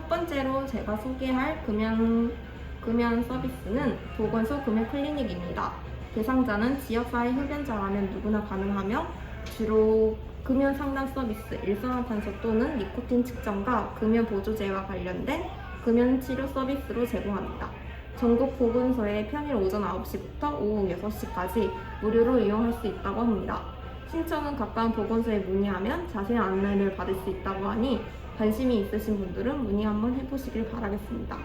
번째로 제가 소개할 금연, 금연 서비스는 보건소 금연 클리닉입니다. 대상자는 지역사회 흡연자라면 누구나 가능하며 주로 금연 상담 서비스, 일산화탄소 또는 니코틴 측정과 금연 보조제와 관련된 금연 치료 서비스로 제공합니다. 전국 보건소에 평일 오전 9시부터 오후 6시까지 무료로 이용할 수 있다고 합니다. 신청은 가까운 보건소에 문의하면 자세한 안내를 받을 수 있다고 하니 관심이 있으신 분들은 문의 한번 해보시길 바라겠습니다.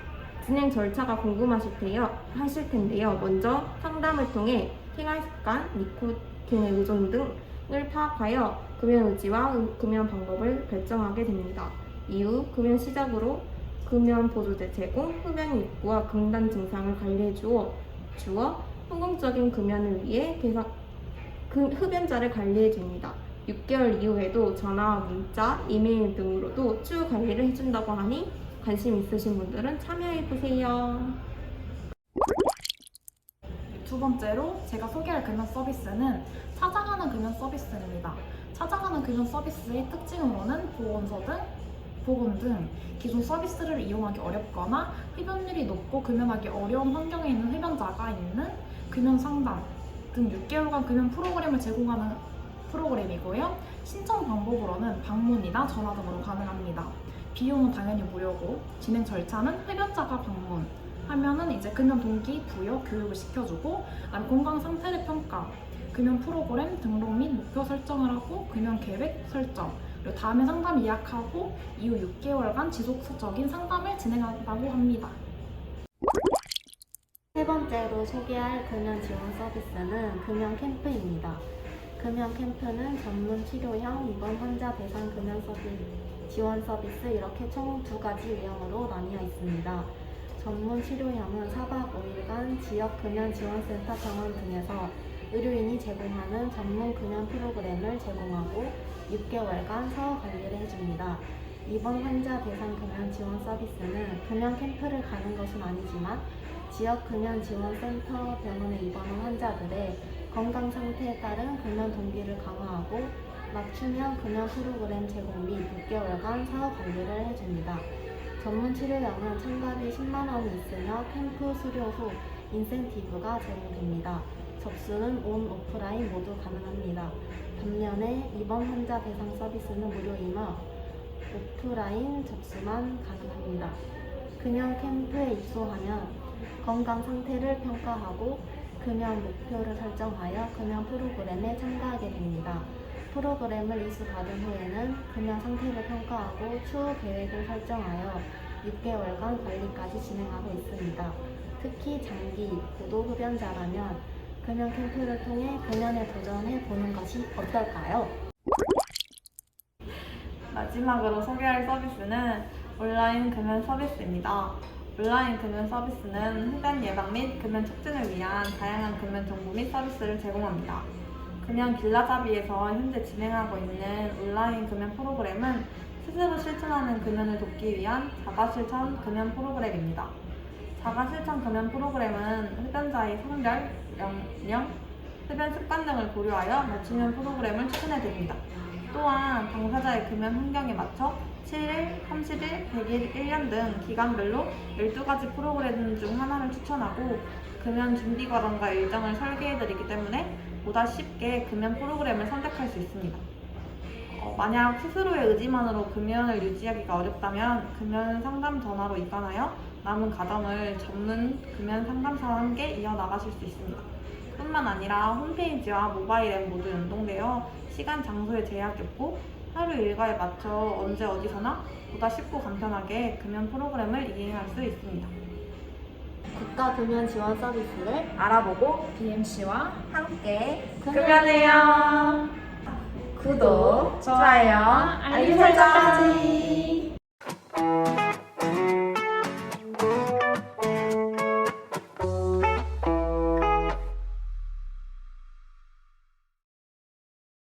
진행 절차가 궁금하실 테요, 하실 텐데요. 먼저 상담을 통해 생활 습관, 니코틴의 의존 등을 파악하여 금연 의지와 음- 금연 방법을 결정하게 됩니다. 이후 금연 시작으로 금연 보조제 제공, 흡연 욕구와 금단 증상을 관리해 주어 주어 성공적인 금연을 위해 그 흡연자를 관리해 줍니다. 6개월 이후에도 전화, 문자, 이메일 등으로도 추후 관리를 해준다고 하니 관심 있으신 분들은 참여해 보세요. 두 번째로 제가 소개할 금연 서비스는 찾아가는 금연 서비스입니다. 찾아가는 금연 서비스의 특징으로는 보건소 등 보건 등 기존 서비스를 이용하기 어렵거나 흡연율이 높고 금연하기 어려운 환경에 있는 흡연자가 있는 금연 상담 등 6개월간 금연 프로그램을 제공하는 프로그램이고요. 신청 방법으로는 방문이나 전화 등으로 가능합니다. 비용은 당연히 무료고 진행 절차는 흡연자가 방문, 하면은 이제 금연 동기 부여 교육을 시켜주고 건강 상태를 평가 금연 프로그램 등록 및 목표 설정을 하고 금연 계획 설정 그리고 다음에 상담 예약하고 이후 6개월간 지속적인 상담을 진행한다고 합니다. 세 번째로 소개할 금연 지원 서비스는 금연 캠프입니다. 금연 캠프는 전문 치료형 입원 환자 대상 금연 서비스, 지원 서비스 이렇게 총 두 가지 유형으로 나뉘어 있습니다. 전문 치료형은 4박 5일간 지역 금연 지원센터 병원 등에서 의료인이 제공하는 전문 금연 프로그램을 제공하고 6개월간 사후 관리를 해줍니다. 입원 환자 대상 금연 지원 서비스는 금연 캠프를 가는 것은 아니지만 지역 금연 지원센터 병원에 입원한 환자들의 건강 상태에 따른 금연 동기를 강화하고 맞춤형 금연 프로그램 제공 및 6개월간 사후 관리를 해줍니다. 전문 치료량은 참가비 10만 원이 있으며 캠프 수료 후 인센티브가 제공됩니다. 접수는 온 오프라인 모두 가능합니다. 반면에 입원 환자 대상 서비스는 무료이며 오프라인 접수만 가능합니다. 금연 캠프에 입소하면 건강 상태를 평가하고 금연 목표를 설정하여 금연 프로그램에 참가하게 됩니다. 프로그램을 이수받은 후에는 금연 상태를 평가하고 추후 계획을 설정하여 6개월간 관리까지 진행하고 있습니다. 특히 장기 고도 흡연자라면 금연 캠프를 통해 금연에 도전해 보는 것이 어떨까요? 마지막으로 소개할 서비스는 온라인 금연 서비스입니다. 온라인 금연 서비스는 흡연 예방 및 금연 촉진을 위한 다양한 금연 정보 및 서비스를 제공합니다. 금연 길라잡이에서 현재 진행하고 있는 온라인 금연 프로그램은 스스로 실천하는 금연을 돕기 위한 자가 실천 금연 프로그램입니다. 자가 실천 금연 프로그램은 흡연자의 성별, 연령, 흡연 습관 등을 고려하여 맞춤형 프로그램을 추진해 드립니다. 또한 당사자의 금연 환경에 맞춰 7일, 30일, 100일, 1년 등 기간별로 12가지 프로그램 중 하나를 추천하고 금연 준비 과정과 일정을 설계해 드리기 때문에 보다 쉽게 금연 프로그램을 선택할 수 있습니다. 어, 만약 스스로의 의지만으로 금연을 유지하기가 어렵다면 금연 상담 전화로 입관하여 남은 과정을 전문 금연 상담사와 함께 이어나가실 수 있습니다. 뿐만 아니라 홈페이지와 모바일 앱 모두 연동되어 시간 장소에 제약이 없고 하루 일과에 맞춰 언제 어디서나 보다 쉽고 간편하게 금연 프로그램을 이행할 수 있습니다. 국가 금연 지원 서비스를 알아보고 BMC와 함께 금연해요. 구독, 좋아요, 알림 설정까지.